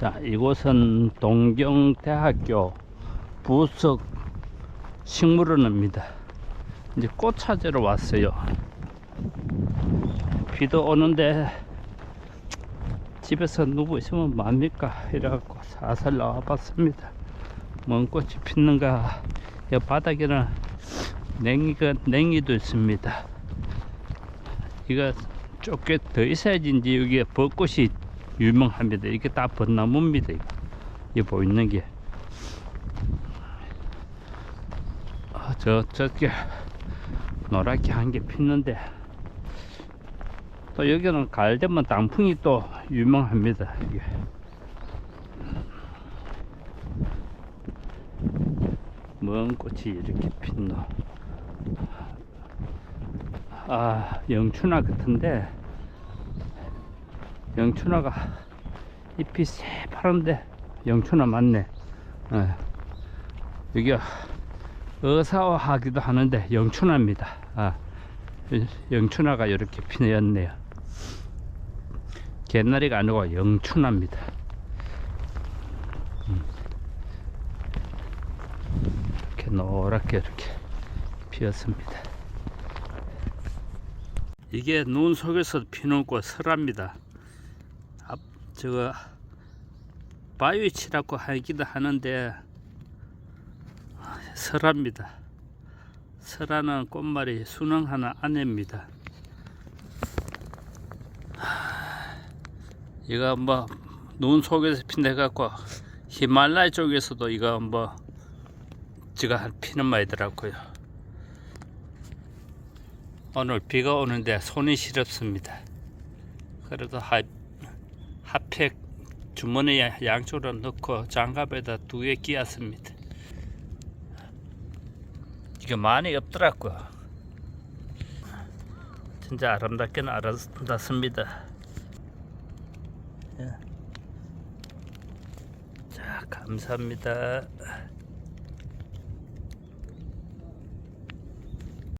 자, 이곳은 동경대학교 부석 식물원입니다. 이제 꽃 찾으러 왔어요. 비도 오는데 집에서 누구 있으면 뭡니까? 이래갖고 살살 나와봤습니다. 먼 꽃이 피는가? 이 바닥에는 냉이가 냉이도 있습니다. 이거 좁게 더 있어야지 여기에 벚꽃이 유명합니다. 이게 다 벚나무입니다. 이거 보이는 게. 아, 저 저게 노랗게 한개 피는데 또 여기는 가을 되면 단풍이 또 유명합니다. 이게. 먼 꽃이 이렇게 핀노. 아, 영춘화 같은데, 영춘화가 잎이 새파란데, 영춘화 맞네. 예. 여기가 의사화하기도 하는데, 영춘화입니다. 아, 영춘화가 이렇게 피었네요. 개나리가 아니고 영춘화입니다. 음. 이렇게 노랗게 이렇게 피었습니다. 이게 눈 속에서 피는 꽃 설합니다. 앞 저거 바위치라고 하기도 하는데 설합니다. 설하는 꽃말이 순응하는 아내입니다. 이거 뭐 눈 속에서 핀다 갖고 히말라야 쪽에서도 이거 뭐 지가 피는 말이더라고요. 오늘 비가 오는데 손이 시렵습니다. 그래도 하, 핫팩 주머니에 양쪽으로 넣고 장갑에다 두 개 끼었습니다. 이게 많이 없더라고요. 진짜 아름답게는 아름답습니다. 예. 자, 감사합니다.